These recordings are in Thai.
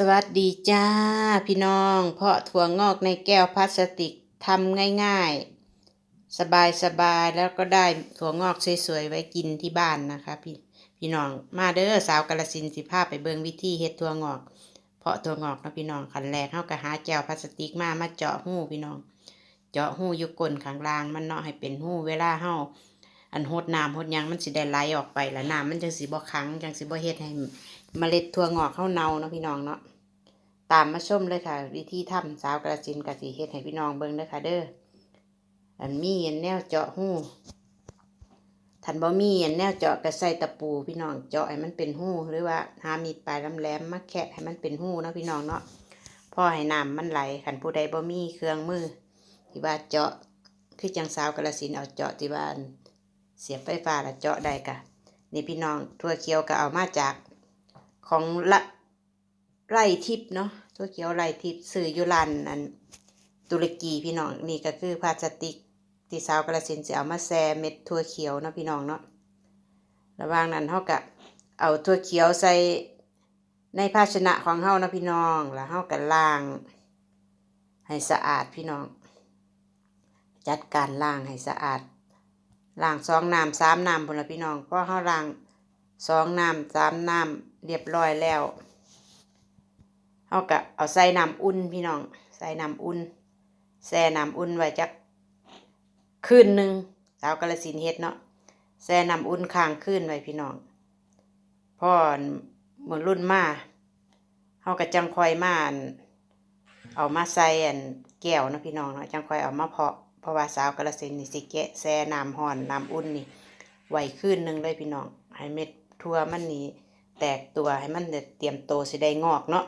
สวัสดีจ้า พี่น้อง เพาะถั่วงอกในแก้วพลาสติกทำง่ายๆ สบายๆแล้วก็ได้ถั่วงอกสวยๆ ไว้กินที่บ้านนะคะ พี่พี่น้องมาเด้อสาวกาลสินสิพาพไปเบิงวิธีเฮ็ดถั่วงอก เพาะถั่วงอกนะพี่น้องขันแรกเฮาก็หาแก้วพลาสติกมามาเจาะหูพี่น้อง เจาะหูอยู่ก้นข้างล่างมันเนาะให้เป็นหูเวลาเฮาอันหดน้ำหดยังมันสิได้ไหลออกไปแล้วน้ำมันจังสิบ่ขังจังสิบ่เฮ็ดให้ เมล็ดถั่วงอกเฮาเนาเนาะพี่น้องเนาะตามมาชมเลยค่ะ วิธีทำสาวกระจินกะสีเฮ็ดให้พี่น้องเบิ่งเด้อค่ะ เด้ออันมีอันแนวเจาะหู้ทันบ่มีอันแนวเจาะกระใส่ตะปูพี่น้องเจาะให้มันเป็นหู้หรือว่าหามีดปลายแหลมๆมาแคะให้มันเป็นหู้เนาะพี่น้องเนาะพอให้น้ำมันไหลคันผู้ใดบ่มีเครื่องมือที่ว่าเจาะคือจังสาวกระสินเอาเจาะที่บ้านเสียบไฟฟ้าแล้วเจาะได้กะนี่พี่น้องทั่วเขียวก็เอามาจาก ของละไร่ทิพย์เนาะตัวเขียวไร่ทิพย์สื่อยุรันอันตุรกีพี่น้องนี่ก็คือพลาสติกที่สาวกระสินจะเอามาแซ่เม็ดทั่วเขียวเนาะพี่น้องเนาะระหว่างนั้นเฮาก็เอาทั่วเขียวใส่ในภาชนะของเฮานะพี่น้องแล้วเฮาก็ล้าง ให้สะอาดพี่น้อง จัดการล้างให้สะอาดล้างสองน้ำสามน้ำพุ่นละพี่น้องเพราะเฮาล้าง สองน้ำสามน้ำเรียบร้อยแล้วเฮาก็เอาใส่น้ำอุ่นพี่น้อง ใส่น้ำอุ่นแช่น้ำอุ่นไว้จักคืนหนึ่งสาวกาลสินเฮ็ดเนาะแช่น้ำอุ่นค้างคืนไว้พี่น้องพอเมื่อรุ่นมาเฮาก็จังคอยมาเอามาใส่อันแก้วเนาะพี่น้องเนาะจังคอยเอามาเพาะเพราะว่าสาวกาลสินนี่สิแกะแช่น้ำร้อนน้ำอุ่นนี่ไว้คืนหนึ่งเลยพี่น้องให้เม็ด ทั่วมันนี่แตกตัวให้มันเตรียมโตสิได้งอกเนาะ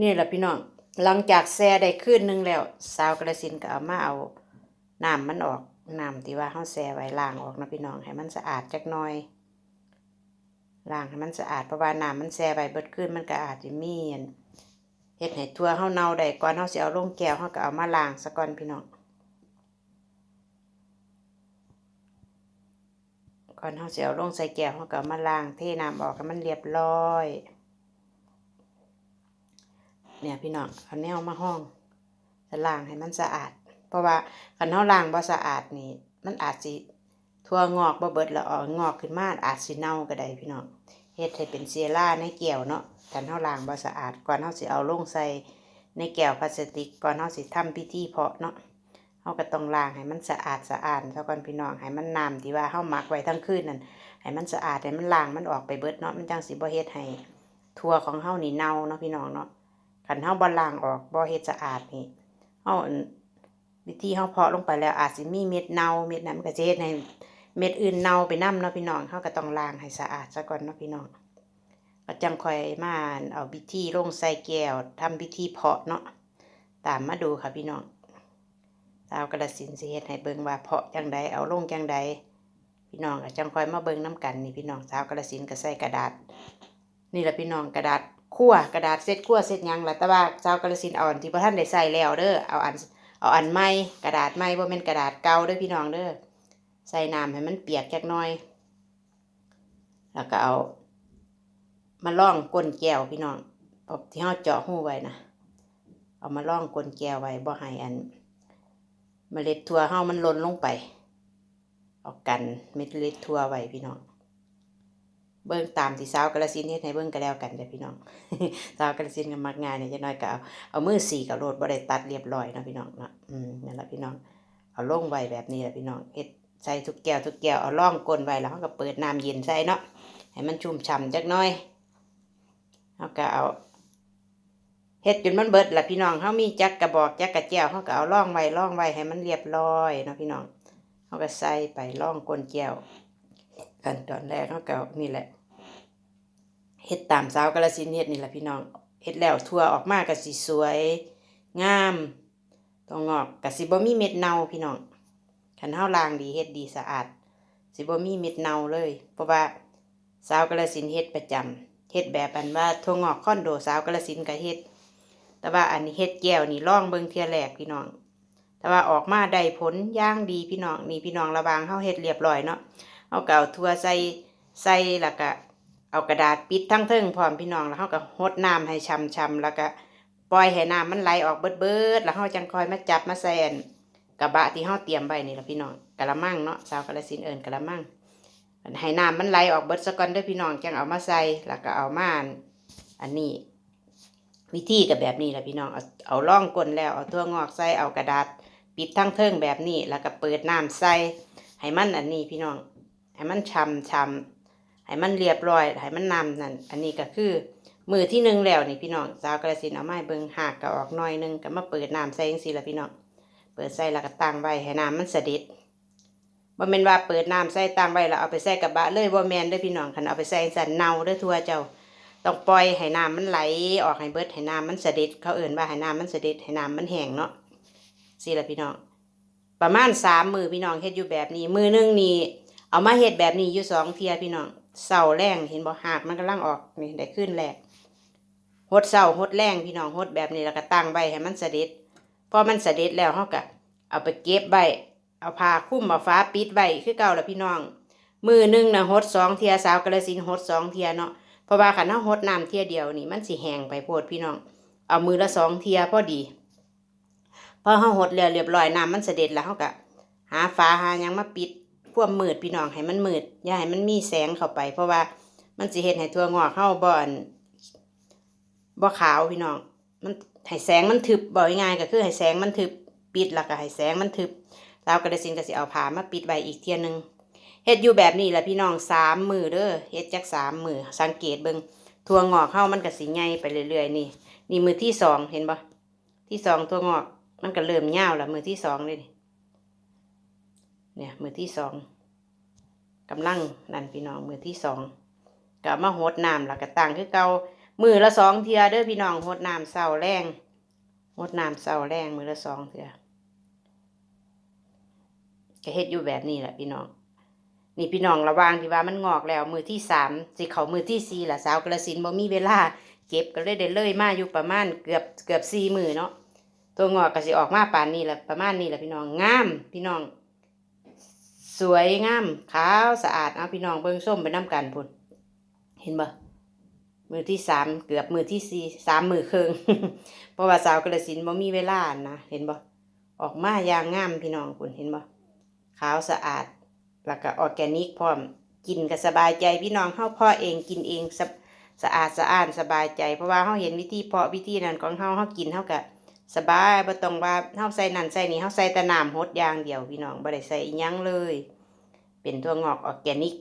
นี่แหละพี่น้อง หลังจากแช่ได้คืนหนึงแล้ว สาวกระสินก็เอามาเอาน้ำมันออกน้ำที่ว่าเฮาแช่ไว้ล้างออกนะพี่น้องให้มันสะอาดจักหน่อย ล้างให้มันสะอาดเพราะว่าน้ำมันแช่ไว้เบิดคืนมันก็อาจสิมีอันเฮ็ดให้ทั่วเฮาเน่าได้ก่อนเฮาสิเอาลงแก้วเฮาก็เอามาล้างซะก่อนพี่น้องก่อนเฮาสิเอาลงใส่แก้วเฮาก็เอามาล้างเทน้ำออกให้มันเรียบร้อย เนี่ยพี่น้องเอาแนวมาห้องจะล้างให้มันสะอาด เพราะว่าคันเฮาล้างบ่สะอาดนี่มันอาจสิ ทั่วงอกบ่เบิดล้วออกงอกขึ้นมาอาจสิเน่าก็ได้พี่น้องเฮ็ดให้เป็นเซียร่าในแก้วเนาะคันเฮาล้างบ่สะอาดก่อนเฮาสิเอาลงใส่ในแก้วพลาสติกก่อนเฮาสิทำพิธีเพาะเนาะเฮาก็ต้องล้างให้มันสะอาดสะอาดซะก่อนพี่น้องให้มันน้ำที่ว่าเฮาหมักไว้ทั้งคืนนั่นให้มันสะอาดให้มันล้างมันออกไปเบิดเนาะมันจังสิบ่เฮ็ดให้ทั่วของเฮานี่เน่าเนาะพี่น้องเนาะคันเฮาบ่ล้างออกบ่เฮ็ดสะอาดนี่เฮาอั่นวิธีเฮาเพาะลงไปแล้วอาจสิมีเม็ดเน่าเม็ดนั้นมันก็จะเฮ็ดให้ เม็ดอื่นเน่าไปนํเนาะพี่น้องเฮาก็ต้องล้างให้สะอาดซะก่อนเนาะพี่น้องก็จังคอยมาเอาวิธีลงใส่แก้วทำพิธีเพาะเนาะตามมาดูค่ะพี่น้องสาวกระสินสิเฮ็ดให้เบิ่งว่าเพาะจังใดเอาลงจังใดพี่น้องก็จังคอยมาเบิ่งนํกันนี่พี่น้องสาวกระสินก็ใส่กระดาษ นี่แหละพี่น้องกระดาษคั่วกระดาษเซ็ตคั่วเซ็ตยังละแต่ว่าชาวกาฬสินอาอันที่บ่ทันได้ใส่แล้วเด้อเอาอันเอาอันใหม่กระดาษใหม่บ่แม่นกระดาษเก่าเด้อพี่น้องเด้อ ใส่น้ำให้มันเปียกจักหน่อย แล้วก็เอา มาล่องก้นแก้วพี่น้องเอาที่เฮาเจาะหูไว้นะเอามาล่องก้นแก้วไว้บ่ให้อันเมล็ดถั่วเฮามันหล่นลงไป เอากันเม็ดเล็ดถั่วไว้พี่น้องเบิ่งตามที่สาวกระสินเฮ็ดให้เบิ่งก็แล้วกันเด้อพี่น้องสาวกระสินก็มักง่ายเนี่ยจักหน่อยก็เอาเอามือสีกับโรดบ่ได้ตัดเรียบร้อยเนาะพี่น้องเนาะอืมนั่นแหละพี่น้อง เอาลงไว้แบบนี้แหละพี่น้องเฮ็ด ใส่ทุกแก้วทุกแก้วเอาร่องก้นไว้แล้วเราก็เปิดน้ำเย็นใส่เนาะให้มันชุ่มฉ่ำจักน่อยเฮาก็เอาเฮ็ดจนมันเบิดละพี่น้องเฮามีจักกระบอกจักกระแก้วเฮาก็เอาร่องไว้ร่องไว้ให้มันเรียบร้อยเนาะพี่น้องเฮาก็ใส่ไปร่องก้นแก้วขั้นตอนแรกเฮาก็นี่แหละเฮ็ดตามสาวกาลสินเฮ็ดนี่แหละพี่น้องเฮ็ดแล้วทั่วออกมาก็สิสวย งามต้องงอกก็สิบ่มีเม็ดเน่าพี่น้อง คันเฮาล้างดีเฮ็ดดีสะอาด สิบ่มีเม็ดเน่าเลย เพราะว่าสาวกาลสินเฮ็ดประจำเฮ็ดแบบอันว่าถั่วงอกคอนโดสาวกาลสินก็เฮ็ด แต่ว่าอันนี้เฮ็ดแก้วนี่ล่องเบิ่งเทียแรกพี่น้อง แต่ว่าออกมาได้ผลย่างดีพี่น้องนี่พี่น้องระวางเฮาเฮ็ดเรียบร้อยเนาะเอาก็เอาทั่วใส่ใส่แล้วก็เอากระดาษปิดทั้งเทิงพร้อมพี่น้องแล้วเฮาก็หดน้ำให้ช่ำๆแล้วก็ปล่อยให้น้ำมันไหลออกเบิดๆแล้วเฮาจังค่อยมาจับมาใส่น กระบะที่เฮาเตรียมไว้นี่ละพี่น้องกะละมังเนาะสาวกาฬสินเอิ้นกะละมังให้น้ำมันไหลออกเบิดซะก่อนเด้อพี่น้องจังเอามาใส่แล้วก็เอามาอันอันนี้ วิธีก็แบบนี้แหละพี่น้องเอาเอาล่องก้นแล้วเอาทั่วงอกใส่เอากระดาษ ปิดทั้งเทิงแบบนี้ แล้วก็เปิดน้ำใส่ให้มันอันนี้พี่น้องให้มันชำชำให้มันเรียบร้อยให้มันนำนั่นอันนี้ก็คือมือที่หนึ่งแล้วนี่พี่น้องสาวกระสินเอาไม้เบิงหากก็ออกหน่อยหนึงก็มาเปิดน้ำใส่จังซี่ละพี่น้อง เปิดใส่แล้วก็ตั้งไว้ให้น้ำมันเสด็จบ่แม่นว่าเปิดน้ำใส่ตั้งไว้แล้วเอาไปใส่กระบะเลยบ่แม่นเด้อพี่น้องคันเอาไปใส่สันเน่าเด้อทั่วเจ้าต้องปล่อยให้น้ำมันไหลออกให้เบิดให้น้ำมันเสด็จเขาเอิ่นว่าให้น้ำมันเสด็จให้น้ำมันแห้งเนาะสิละพี่น้อง ประมาณสามมือพี่น้องเฮ็ดอยู่แบบนี้ มือนึงนี่เอามาเฮ็ดแบบนี้อยู่สองเทียพี่น้องเสาแรงเห็นบ่หากมันกำลังออกนี่ได้ขึ้นแรกหดเสาหดแรงพี่น้องหดแบบนี้แล้วก็ตั้งใบให้มันเสด็จ พอมันเสด็จแล้วเฮาก็เอาไปเก็บใบเอาผ้าคลุมเอาฟ้าปิดไว้คือเก่าแล้วพี่น้อง มือหนึ่งนะหดสองเทียสาวกระสินหดสองเทียเนาะเพราะว่าขันเฮาหดน้ำเทียเดียวนี่มันสิแห้งไปโพดพี่น้อง เอามือละสองเทียพอดีพอเฮาหดแล้วเรียบร้อยน้ำมันเสด็จแล้วเฮาก็หาฟ้าหายังมาปิดพวกมืดพี่น้องให้มันมืดอย่าให้มันมีแสงเข้าไป เพราะว่ามันสิเฮ็ดให้ทั่วงอกเฮาบ่อนบ่ขาวพี่น้อง มันให้แสงมันทึบบ่ง่ายก็คือให้แสงมันทึบปิดแล้วก็ให้แสงมันทึบแล้วก็ได้สินก็สิเอาผ้ามาปิดไว้อีกเทียหนึงเฮ็ดอยู่แบบนี้แหละพี่น้องสามมือเด้อเฮ็ดจักสามมือสังเกตเบิงทั่วงอกเข้ามันก็สิใหญ่ไปเรื่อยๆนี่ นี่มือที่สองเห็นบ่ที่สองทั่วงอกมันก็เริ่มยาแล้วมือที่สองเลยนี่เนี่ยมือที่สองกำลังนั่นพี่น้องมือที่สองก็เอามาหดน้ำแล้วก็ตั้งคือเก่า มือละสองเทียเด้อพี่น้องหดน้ำเสาแรงหดน้ำเสาแรงมือละสองเทียก็เฮ็ดอยู่แบบนี้แหละพี่น้อง นี่พี่น้องระวางที่ว่ามันงอกแล้ว มือที่สามสิเขามือที่สี่ละสาวกระสินบ่มีเวลา เก็บก็เลยได้เลยมาอยู่ประมาณเกือบเกือบสี่มือเนาะตัวงอกก็สิออกมาป่านนี้แหละประมาณนี้แหละพี่น้องงาม พี่น้อง สวยงามขาวสะอาดเอาพี่น้องเบิ่งส้มไปน้ำกันพุ่นเห็นบ่ มือที่สามเกือบมือที่สี่สามมือครึ่งเพราะว่าสาวกระสินบ่มีเวลานะเห็นบ่ออกมาอย่างงามพี่น้องพุ่นเห็นบ่ขาวสะอาดแล้วก็ออร์แกนิกพร้อมกินก็สบายใจพี่น้องเฮาพ่อเองกินเองสะสะอาดสะอ้านสบายใจ เพราะว่าเฮาเห็นวิธีเพาะวิธีนั้นของเฮาเฮากินเฮาก็สบายบ่ต้องว่าเฮาใส่นั่นใส่นี่เฮาใส่แต่น้ำหดอย่างเดียวพี่น้องบ่ได้ใส่อีหยังเลย เป็นถั่วงอกออร์แกนิก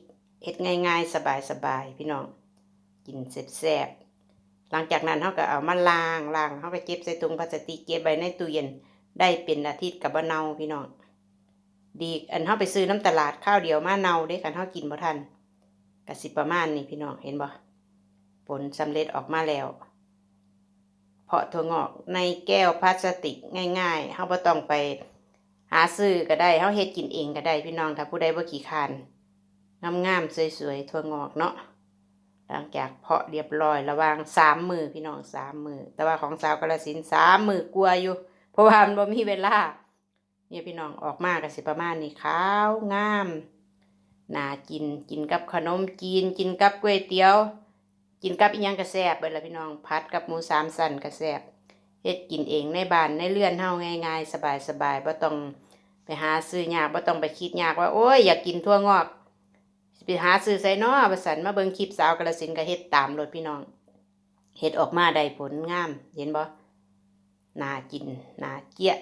เฮ็ดง่ายๆ สบายๆพี่น้อง กินแซ่บๆหลังจากนั้นเฮาก็เอามาล้างล้างเฮาก็เก็บใส่ถุงพลาสติกเก็บไว้ในตู้เย็นได้เป็นอาทิตย์ก็บ่เนาพี่น้องดีอันเฮาไปซื้อน้ำตลาดข้าวเดียวมาเนาเด้คันเฮากินบ่ทันก็สิประมาณนี้พี่น้องเห็นบ่ผลสำเร็จออกมาแล้ว เพาะถั่วงอกในแก้วพลาสติกง่ายๆเฮาบ่ต้องไปหาซื้อก็ได้เฮาเฮ็ดกินเองก็ได้พี่น้องถ้าผู้ใดบ่ขี้คานงามๆสวยๆถั่วงอกเนาะ หลังจากเพาะเรียบร้อยระว่างสามมือพี่น้องสามมือ แต่ว่าของสาวกาฬสินสามมือกลัวอยู่ เพราะว่ามันบ่มีเวลาเนี่ยพี่น้องออกมาก็สิประมาณนี้ขาวงามน่ากินกินกับขนมจีน กินกับก๋วยเตี๋ยว กินกับอีหยังก็แซบเบิดล่ะพี่น้องผัดกับหมูสามสันก็แซบเฮ็ดกินเองในบ้านในเรือนเฮาง่ายๆ สบายๆบ่ต้องไปหาซื้อยากบ่ต้องไปคิดยากว่าโอ้ยอยากกินทั่วงอก ไปหาซื้อใส่นอประสันมาเบิงคลิปสาวกระสินก็เฮ็ดตามรถพี่น้องเฮ็ดออกมาได้ผลงาม เห็นบ่น่ากินน่าเกี้ย